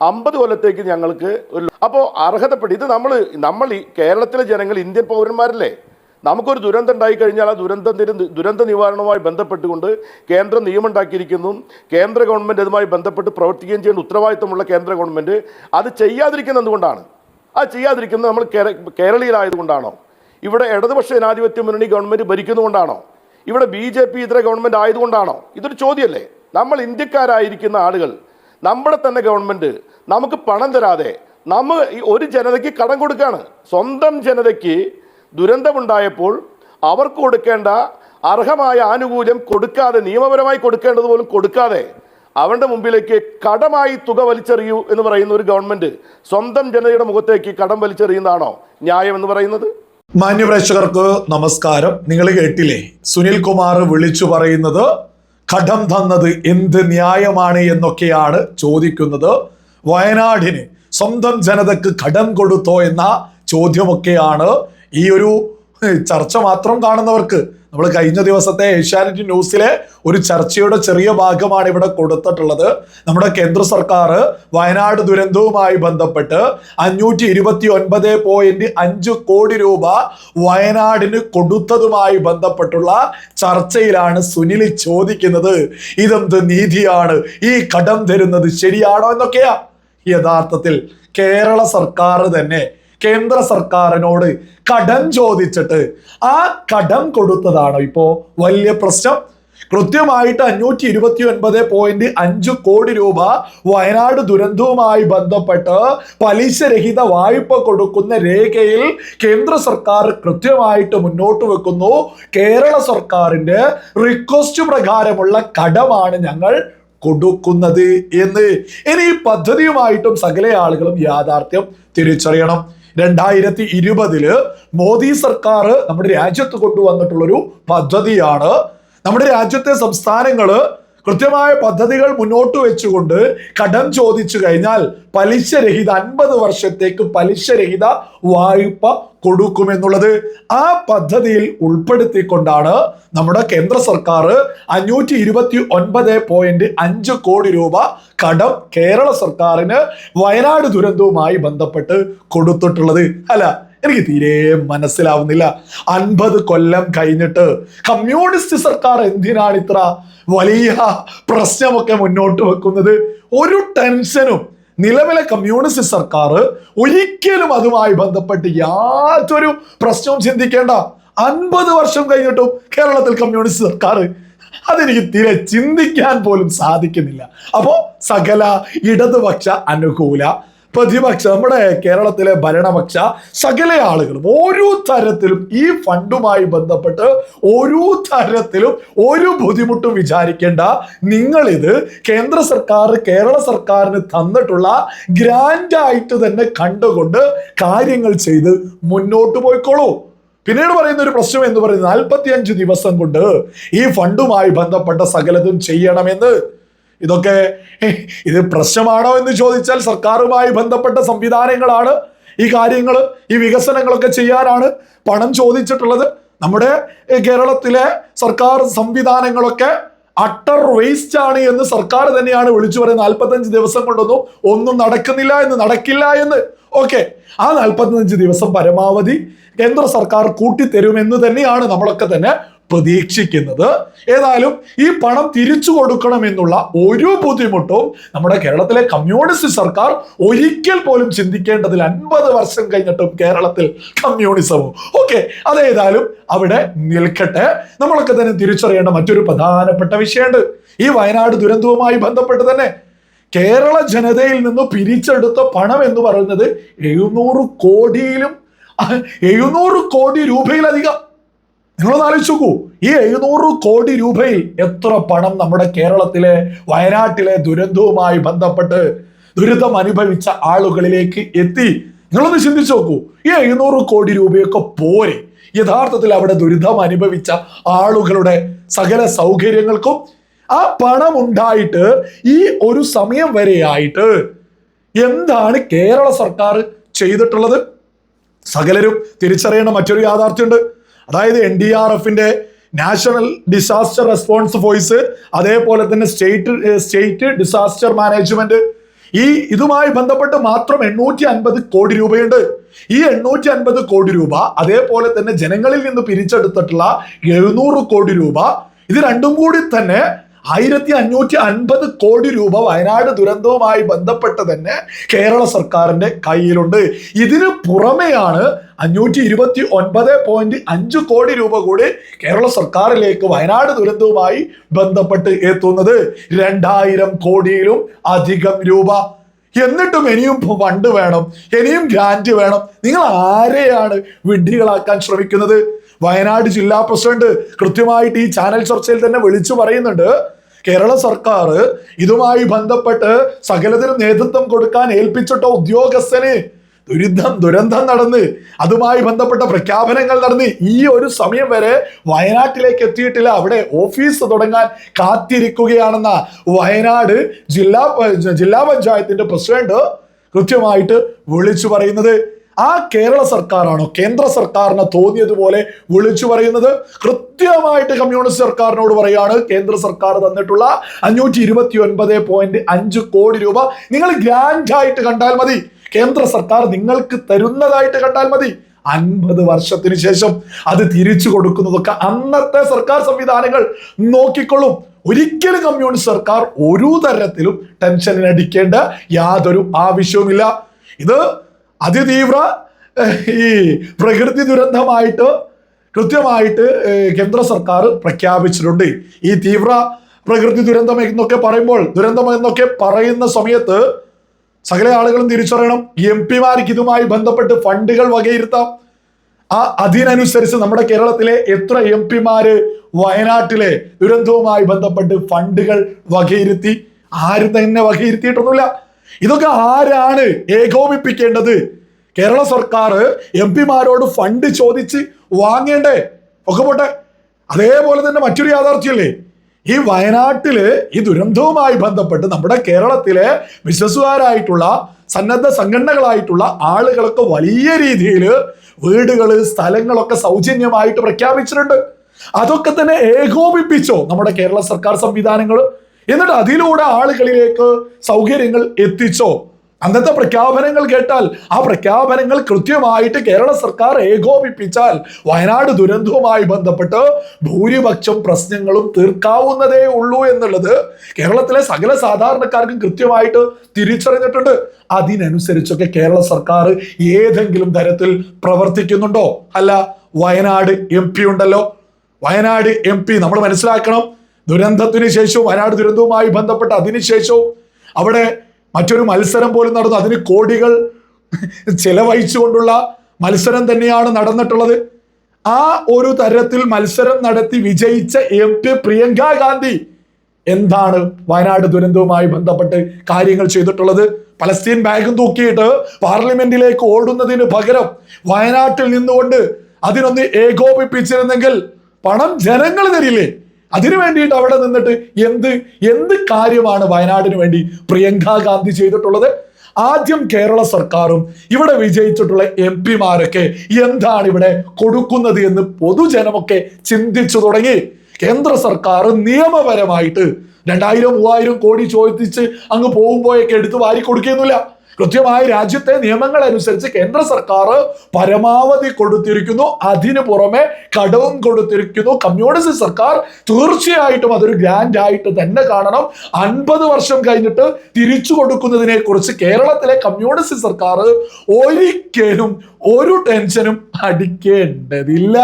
അമ്പത് കൊല്ലത്തേക്ക് ഞങ്ങൾക്ക് ഒരു അപ്പോൾ അർഹതപ്പെട്ട് ഇത് നമ്മൾ നമ്മൾ ഈ കേരളത്തിലെ ജനങ്ങൾ ഇന്ത്യൻ പൗരന്മാരല്ലേ? നമുക്കൊരു ദുരന്തം ഉണ്ടായി കഴിഞ്ഞാൽ ആ ദുരന്തത്തിന് ദുരന്ത നിവാരണവുമായി ബന്ധപ്പെട്ടുകൊണ്ട് കേന്ദ്രം നിയമം ഉണ്ടാക്കിയിരിക്കുന്നു കേന്ദ്ര ഗവൺമെന്റ് അതുമായി ബന്ധപ്പെട്ട് പ്രവർത്തിക്കുകയും ചെയ്യുന്ന ഉത്തരവാദിത്തമുള്ള കേന്ദ്ര ഗവൺമെന്റ് അത് ചെയ്യാതിരിക്കുന്നത് എന്തുകൊണ്ടാണ് അത് ചെയ്യാതിരിക്കുന്നത് നമ്മൾ കേര കേരളീയരായതുകൊണ്ടാണോ? ഇവിടെ ഇടതുപക്ഷ ജനാധിപത്യ മുന്നണി ഗവൺമെന്റ് ഭരിക്കുന്നതുകൊണ്ടാണോ? ഇവിടെ ബി ജെ പി ഇതര ഗവൺമെന്റ് ആയതുകൊണ്ടാണോ? ഇതൊരു ചോദ്യമല്ലേ? നമ്മൾ ഇന്ത്യക്കാരായിരിക്കുന്ന ആളുകൾ നമ്മുടെ തന്നെ ഗവൺമെന്റ് നമുക്ക് പണം തരാതെ നമ്മൾ ഒരു ജനതയ്ക്ക് കടം കൊടുക്കുകയാണ്. സ്വന്തം ജനതയ്ക്ക് ദുരന്തമുണ്ടായപ്പോൾ അവർക്ക് കൊടുക്കേണ്ട അർഹമായ ആനുകൂല്യം കൊടുക്കാതെ നിയമപരമായി കൊടുക്കേണ്ടത് പോലും കൊടുക്കാതെ അവരുടെ മുമ്പിലേക്ക് കടമായി തുക വലിച്ചെറിയൂ എന്ന് പറയുന്ന ഒരു ഗവൺമെന്റ് സ്വന്തം ജനതയുടെ മുഖത്തേക്ക് കടം വലിച്ചെറിയുന്നതാണോ ന്യായം എന്ന് പറയുന്നത്? മാന്യപ്രേക്ഷകർക്ക് നമസ്കാരം. നിങ്ങൾ കേട്ടില്ലേ? സുനിൽ കുമാർ വിളിച്ചു പറയുന്നത് കടം തന്നത് എന്ത് ന്യായമാണ് എന്നൊക്കെയാണ് ചോദിക്കുന്നത്. വയനാടിന് സ്വന്തം ജനതക്ക് കടം കൊടുത്തോ എന്ന ചോദ്യമൊക്കെയാണ് ഈ ഒരു ചർച്ച മാത്രം കാണുന്നവർക്ക് നമ്മൾ കഴിഞ്ഞ ദിവസത്തെ ഏഷ്യാനെറ്റ് ന്യൂസിലെ ഒരു ചർച്ചയുടെ ചെറിയ ഭാഗമാണ് ഇവിടെ കൊടുത്തിട്ടുള്ളത്. നമ്മുടെ കേന്ദ്ര സർക്കാർ വയനാട് ദുരന്തവുമായി ബന്ധപ്പെട്ട് അഞ്ഞൂറ്റി ഇരുപത്തി ഒൻപത് പോയിന്റ് അഞ്ച് കോടി രൂപ വയനാടിന് കൊടുത്തതുമായി ബന്ധപ്പെട്ടുള്ള ചർച്ചയിലാണ് സുനിൽ ചോദിക്കുന്നത്. ഇതെന്ത് നീതിയാണ്? ഈ കടം തരുന്നത് ശരിയാണോ എന്നൊക്കെയാ? യഥാർത്ഥത്തിൽ കേരള സർക്കാർ തന്നെ കേന്ദ്ര സർക്കാരിനോട് കടം ചോദിച്ചിട്ട് ആ കടം കൊടുത്തതാണ് ഇപ്പോ വലിയ പ്രശ്നം. കൃത്യമായിട്ട് അഞ്ഞൂറ്റി ഇരുപത്തി ഒൻപത് പോയിന്റ് അഞ്ച് കോടി രൂപ വയനാട് ദുരന്തവുമായി ബന്ധപ്പെട്ട് പലിശരഹിത വായ്പ കൊടുക്കുന്ന രേഖയിൽ കേന്ദ്ര സർക്കാർ കൃത്യമായിട്ട് മുന്നോട്ട് വെക്കുന്നു. കേരള സർക്കാരിന്റെ റിക്വസ്റ്റ് പ്രകാരമുള്ള കടമാണ് ഞങ്ങൾ കൊടുക്കുന്നത് എന്ന്. ഇനി ഈ പദ്ധതിയുമായിട്ടും സകല ആളുകളും യാഥാർത്ഥ്യം തിരിച്ചറിയണം. രണ്ടായിരത്തി ഇരുപതിൽ മോദി സർക്കാർ നമ്മുടെ രാജ്യത്ത് കൊണ്ടുവന്നിട്ടുള്ളൊരു പദ്ധതിയാണ്. നമ്മുടെ രാജ്യത്തെ സംസ്ഥാനങ്ങൾ കൃത്യമായ പദ്ധതികൾ മുന്നോട്ട് വെച്ചുകൊണ്ട് കടം ചോദിച്ചു കഴിഞ്ഞാൽ പലിശരഹിത അൻപത് വർഷത്തേക്ക് പലിശരഹിത വായ്പ കൊടുക്കുമെന്നുള്ളത് ആ പദ്ധതിയിൽ ഉൾപ്പെടുത്തിക്കൊണ്ടാണ് നമ്മുടെ കേന്ദ്ര സർക്കാർ അഞ്ഞൂറ്റി ഇരുപത്തി ഒൻപത് പോയിന്റ് അഞ്ച് കോടി രൂപ കടം കേരള സർക്കാരിന് വയനാട് ദുരന്തവുമായി ബന്ധപ്പെട്ട് കൊടുത്തിട്ടുള്ളത്. അല്ല എനിക്ക് തീരെ മനസ്സിലാവുന്നില്ല. അൻപത് കൊല്ലം കഴിഞ്ഞിട്ട് കമ്മ്യൂണിസ്റ്റ് സർക്കാർ എന്തിനാണ് ഇത്ര വലിയ പ്രശ്നമൊക്കെ മുന്നോട്ട് വെക്കുന്നത്? ഒരു ടെൻഷനും. നിലവിലെ കമ്മ്യൂണിസ്റ്റ് സർക്കാർ ഒരിക്കലും അതുമായി ബന്ധപ്പെട്ട് യാതൊരു പ്രശ്നവും ചിന്തിക്കേണ്ട. അൻപത് വർഷം കഴിഞ്ഞിട്ടും കേരളത്തിൽ കമ്മ്യൂണിസ്റ്റ് സർക്കാർ അതെനിക്ക് തീരെ ചിന്തിക്കാൻ പോലും സാധിക്കുന്നില്ല. അപ്പോൾ സകല ഇടതുപക്ഷ അനുകൂല പ്രതിപക്ഷ നമ്മുടെ കേരളത്തിലെ ഭരണപക്ഷ സകല ആളുകളും ഓരോ തരത്തിലും ഈ ഫണ്ടുമായി ബന്ധപ്പെട്ട് ഓരോ തരത്തിലും ഒരു ബുദ്ധിമുട്ടും വിചാരിക്കേണ്ട. നിങ്ങളിത് കേന്ദ്ര സർക്കാർ കേരള സർക്കാരിന് തന്നിട്ടുള്ള ഗ്രാൻഡ് ആയിട്ട് തന്നെ കണ്ടുകൊണ്ട് കാര്യങ്ങൾ ചെയ്ത് മുന്നോട്ട് പോയിക്കോളൂ. പിന്നീട് പറയുന്ന ഒരു പ്രശ്നം എന്ന് പറയുന്നത് നാൽപ്പത്തിയഞ്ച് ദിവസം കൊണ്ട് ഈ ഫണ്ടുമായി ബന്ധപ്പെട്ട സകലതും ചെയ്യണമെന്ന്. ഇതൊക്കെ ഇത് പ്രശ്നമാണോ എന്ന് ചോദിച്ചാൽ സർക്കാരുമായി ബന്ധപ്പെട്ട സംവിധാനങ്ങളാണ് ഈ കാര്യങ്ങൾ ഈ വികസനങ്ങളൊക്കെ ചെയ്യാനാണ് പണം ചോദിച്ചിട്ടുള്ളത്. നമ്മുടെ കേരളത്തിലെ സർക്കാർ സംവിധാനങ്ങളൊക്കെ അട്ടർ വേസ്റ്റ് ആണ് എന്ന് സർക്കാർ തന്നെയാണ് വിളിച്ചു പറയുന്നത്. നാൽപ്പത്തഞ്ച് ദിവസം കൊണ്ടൊന്നും ഒന്നും നടക്കുന്നില്ല എന്ന് നടക്കില്ല എന്ന്. ഓക്കെ ആ നാൽപ്പത്തഞ്ച് ദിവസം പരമാവധി കേന്ദ്ര സർക്കാർ കൂട്ടിത്തരുമെന്ന് തന്നെയാണ് നമ്മളൊക്കെ തന്നെ പ്രതീക്ഷിക്കുന്നത്. ഏതായാലും ഈ പണം തിരിച്ചു കൊടുക്കണം എന്നുള്ള ഒരു ബുദ്ധിമുട്ടും നമ്മുടെ കേരളത്തിലെ കമ്മ്യൂണിസ്റ്റ് സർക്കാർ ഒരിക്കൽ പോലും ചിന്തിക്കേണ്ടതിൽ അൻപത് വർഷം കഴിഞ്ഞിട്ടും കേരളത്തിൽ കമ്മ്യൂണിസവും ഓക്കെ അതേതായാലും അവിടെ നിൽക്കട്ടെ. നമ്മളൊക്കെ തന്നെ തിരിച്ചറിയേണ്ട മറ്റൊരു പ്രധാനപ്പെട്ട വിഷയമുണ്ട്. ഈ വയനാട് ദുരന്തവുമായി ബന്ധപ്പെട്ട് തന്നെ കേരള ജനതയിൽ നിന്ന് പിരിച്ചെടുത്ത പണം എന്ന് പറയുന്നത് എഴുന്നൂറ് കോടിയിലും എഴുന്നൂറ് കോടി രൂപയിലധികം നിങ്ങളൊന്ന് ആലോചിച്ച് നോക്കൂ ഈ എഴുന്നൂറ് കോടി രൂപയിൽ എത്ര പണം നമ്മുടെ കേരളത്തിലെ വയനാട്ടിലെ ദുരന്തവുമായി ബന്ധപ്പെട്ട് ദുരിതം അനുഭവിച്ച ആളുകളിലേക്ക് എത്തി? നിങ്ങളൊന്ന് ചിന്തിച്ചു നോക്കൂ ഈ എഴുന്നൂറ് കോടി രൂപയൊക്കെ പോരെ. യഥാർത്ഥത്തിൽ അവിടെ ദുരിതം അനുഭവിച്ച ആളുകളുടെ സകല സൗകര്യങ്ങൾക്കും ആ പണം ഉണ്ടായിട്ട് ഈ ഒരു സമയം വരെയായിട്ട് എന്താണ് കേരള സർക്കാർ ചെയ്തിട്ടുള്ളത്? സകലരും തിരിച്ചറിയേണ്ട മറ്റൊരു യാഥാർത്ഥ്യമുണ്ട്. അതായത് എൻ ഡി ആർ എഫിന്റെ നാഷണൽ ഡിസാസ്റ്റർ റെസ്പോൺസ് ഫോഴ്സ് അതേപോലെ തന്നെ സ്റ്റേറ്റ് സ്റ്റേറ്റ് ഡിസാസ്റ്റർ മാനേജ്മെന്റ് ഈ ഇതുമായി ബന്ധപ്പെട്ട് മാത്രം എണ്ണൂറ്റി അൻപത് കോടി രൂപയുണ്ട്. ഈ എണ്ണൂറ്റി അൻപത് കോടി രൂപ അതേപോലെ തന്നെ ജനങ്ങളിൽ നിന്ന് പിരിച്ചെടുത്തിട്ടുള്ള എഴുന്നൂറ് കോടി രൂപ. ഇത് രണ്ടും കൂടി തന്നെ ആയിരത്തി അഞ്ഞൂറ്റി അൻപത് കോടി രൂപ വയനാട് ദുരന്തവുമായി ബന്ധപ്പെട്ട് തന്നെ കേരള സർക്കാരിന്റെ കയ്യിലുണ്ട്. ഇതിന് പുറമെയാണ് അഞ്ഞൂറ്റി ഇരുപത്തി ഒൻപത് പോയിന്റ് അഞ്ച് കോടി രൂപ കൂടി കേരള സർക്കാരിലേക്ക് വയനാട് ദുരന്തവുമായി ബന്ധപ്പെട്ട് എത്തുന്നത്. രണ്ടായിരം കോടിയിലും അധികം രൂപ. എന്നിട്ടും ഇനിയും ഫണ്ട് വേണം. ഇനിയും ഗ്രാൻഡ് വേണം. നിങ്ങൾ ആരെയാണ് വിഡ്ഢികളാക്കാൻ ശ്രമിക്കുന്നത്? വയനാട് ജില്ലാ പ്രസിഡന്റ് കൃത്യമായിട്ട് ഈ ചാനൽ ചർച്ചയിൽ തന്നെ വിളിച്ചു പറയുന്നുണ്ട്. കേരള സർക്കാർ ഇതുമായി ബന്ധപ്പെട്ട് സകലത്തിനും നേതൃത്വം കൊടുക്കാൻ ഏൽപ്പിച്ചിട്ട ഉദ്യോഗസ്ഥന് ദുരിതം ദുരന്തം നടന്ന് അതുമായി ബന്ധപ്പെട്ട പ്രഖ്യാപനങ്ങൾ നടന്ന് ഈ ഒരു സമയം വരെ വയനാട്ടിലേക്ക് എത്തിയിട്ടില്ല. അവിടെ ഓഫീസ് തുടങ്ങാൻ കാത്തിരിക്കുകയാണെന്ന വയനാട് ജില്ലാ ജില്ലാ പഞ്ചായത്തിന്റെ പ്രസിഡന്റ് കൃത്യമായിട്ട് വിളിച്ചു പറയുന്നത് ആ കേരള സർക്കാരാണോ കേന്ദ്ര സർക്കാരിന് തോന്നിയതുപോലെ വിളിച്ചു പറയുന്നത്? കൃത്യമായിട്ട് കമ്മ്യൂണിസ്റ്റ് സർക്കാരിനോട് പറയാണ്. കേന്ദ്ര സർക്കാർ തന്നിട്ടുള്ള അഞ്ഞൂറ്റി ഇരുപത്തി ഒൻപത് പോയിന്റ് അഞ്ച് കോടി രൂപ നിങ്ങൾ ഗ്രാൻഡായിട്ട് കണ്ടാൽ മതി. കേന്ദ്ര സർക്കാർ നിങ്ങൾക്ക് തരുന്നതായിട്ട് കണ്ടാൽ മതി. അൻപത് വർഷത്തിന് ശേഷം അത് തിരിച്ചു കൊടുക്കുന്നതൊക്കെ അന്നത്തെ സർക്കാർ സംവിധാനങ്ങൾ. നോക്കിക്കൊള്ളും. ഒരിക്കലും കമ്മ്യൂണിസ്റ്റ് സർക്കാർ ഒരു തരത്തിലും ടെൻഷനിനടിക്കേണ്ട യാതൊരു ആവശ്യവുമില്ല. ഇത് അതിതീവ്ര ഈ പ്രകൃതി ദുരന്തമായിട്ട് കൃത്യമായിട്ട് കേന്ദ്ര സർക്കാർ പ്രഖ്യാപിച്ചിട്ടുണ്ട്. ഈ തീവ്ര പ്രകൃതി ദുരന്തം എന്നൊക്കെ പറയുമ്പോൾ ദുരന്തം എന്നൊക്കെ പറയുന്ന സമയത്ത് സകല ആളുകളും തിരിച്ചറിയണം. എം പിമാർക്ക് ഇതുമായി ബന്ധപ്പെട്ട് ഫണ്ടുകൾ വകയിരുത്താം. ആ അതിനനുസരിച്ച് നമ്മുടെ കേരളത്തിലെ എത്ര എം പിമാര് വയനാട്ടിലെ ദുരന്തവുമായി ബന്ധപ്പെട്ട് ഫണ്ടുകൾ വകയിരുത്തി ആരും തന്നെ വകയിരുത്തിയിട്ടൊന്നുമില്ല. ഇതൊക്കെ ആരാണ് ഏകോപിപ്പിക്കേണ്ടത്? കേരള സർക്കാർ എം പിമാരോട് ഫണ്ട് ചോദിച്ച് വാങ്ങേണ്ടേ? ഒക്കെ പോട്ടെ. അതേപോലെ തന്നെ മറ്റൊരു യാഥാർത്ഥ്യമല്ലേ ഈ വയനാട്ടിൽ ഈ ദുരന്തവുമായി ബന്ധപ്പെട്ട് നമ്മുടെ കേരളത്തിലെ ബിസിനസ്സുകാരായിട്ടുള്ള സന്നദ്ധ സംഘടനകളായിട്ടുള്ള ആളുകളൊക്കെ വലിയ രീതിയിൽ വീടുകൾ സ്ഥലങ്ങളൊക്കെ സൗജന്യമായിട്ട് പ്രഖ്യാപിച്ചിട്ടുണ്ട്. അതൊക്കെ തന്നെ ഏകോപിപ്പിച്ചോ നമ്മുടെ കേരള സർക്കാർ സംവിധാനങ്ങൾ എന്നിട്ട് അതിലൂടെ ആളുകളിലേക്ക് സൗകര്യങ്ങൾ എത്തിച്ചോ? അന്നത്തെ പ്രഖ്യാപനങ്ങൾ കേട്ടാൽ ആ പ്രഖ്യാപനങ്ങൾ കൃത്യമായിട്ട് കേരള സർക്കാർ ഏകോപിപ്പിച്ചാൽ വയനാട് ദുരന്തവുമായി ബന്ധപ്പെട്ട് ഭൂരിപക്ഷം പ്രശ്നങ്ങളും തീർക്കാവുന്നതേ ഉള്ളൂ എന്നുള്ളത് കേരളത്തിലെ സകല സാധാരണക്കാർക്കും കൃത്യമായിട്ട് തിരിച്ചറിഞ്ഞിട്ടുണ്ട്. അതിനനുസരിച്ചൊക്കെ കേരള സർക്കാർ ഏതെങ്കിലും തരത്തിൽ പ്രവർത്തിക്കുന്നുണ്ടോ? അല്ല വയനാട് എം ഉണ്ടല്ലോ. വയനാട് എം നമ്മൾ മനസ്സിലാക്കണം. ദുരന്തത്തിന് ശേഷവും വയനാട് ദുരന്തവുമായി ബന്ധപ്പെട്ട് അതിനുശേഷവും അവിടെ മറ്റൊരു മത്സരം പോലും നടന്നു. അതിന് കോടികൾ ചെലവഴിച്ചുകൊണ്ടുള്ള മത്സരം തന്നെയാണ് നടന്നിട്ടുള്ളത്. ആ ഒരു തരത്തിൽ മത്സരം നടത്തി വിജയിച്ച എം പി പ്രിയങ്ക ഗാന്ധി എന്താണ് വയനാട് ദുരന്തവുമായി ബന്ധപ്പെട്ട് കാര്യങ്ങൾ ചെയ്തിട്ടുള്ളത്? പലസ്തീൻ ബാഗും തൂക്കിയിട്ട് പാർലമെന്റിലേക്ക് ഓടുന്നതിന് പകരം വയനാട്ടിൽ നിന്നുകൊണ്ട് അതിനൊന്ന് ഏകോപിപ്പിച്ചിരുന്നെങ്കിൽ പണം ജനങ്ങൾ തരില്ലേ അതിനു വേണ്ടിയിട്ട് അവിടെ നിന്നിട്ട് എന്ത് എന്ത് കാര്യമാണ് വയനാടിന് വേണ്ടി പ്രിയങ്ക ഗാന്ധി ചെയ്തിട്ടുള്ളത്? ആദ്യം കേരള സർക്കാരും ഇവിടെ വിജയിച്ചിട്ടുള്ള എം പിമാരൊക്കെ എന്താണ് ഇവിടെ കൊടുക്കുന്നത് എന്ന് പൊതുജനമൊക്കെ ചിന്തിച്ചു തുടങ്ങി. കേന്ദ്ര സർക്കാർ നിയമപരമായിട്ട് രണ്ടായിരം മൂവായിരം കോടി ചോദിച്ച് അങ്ങ് പോകുമ്പോഴൊക്കെ എടുത്ത് വാരി കൊടുക്കുകയൊന്നുമില്ല കൃത്യമായി രാജ്യത്തെ നിയമങ്ങൾ അനുസരിച്ച് കേന്ദ്ര സർക്കാർ പരമാവധി കൊടുത്തിരിക്കുന്നു. അതിനു പുറമെ കടവും കൊടുത്തിരിക്കുന്നു. കമ്മ്യൂണിസ്റ്റ് സർക്കാർ തീർച്ചയായിട്ടും അതൊരു ഗ്രാൻഡ് ആയിട്ട് തന്നെ കാണണം. അൻപത് വർഷം കഴിഞ്ഞിട്ട് തിരിച്ചു കൊടുക്കുന്നതിനെ കുറിച്ച് കേരളത്തിലെ കമ്മ്യൂണിസ്റ്റ് സർക്കാർ ഒരിക്കലും ഒരു ടെൻഷനും അടിക്കേണ്ടതില്ല.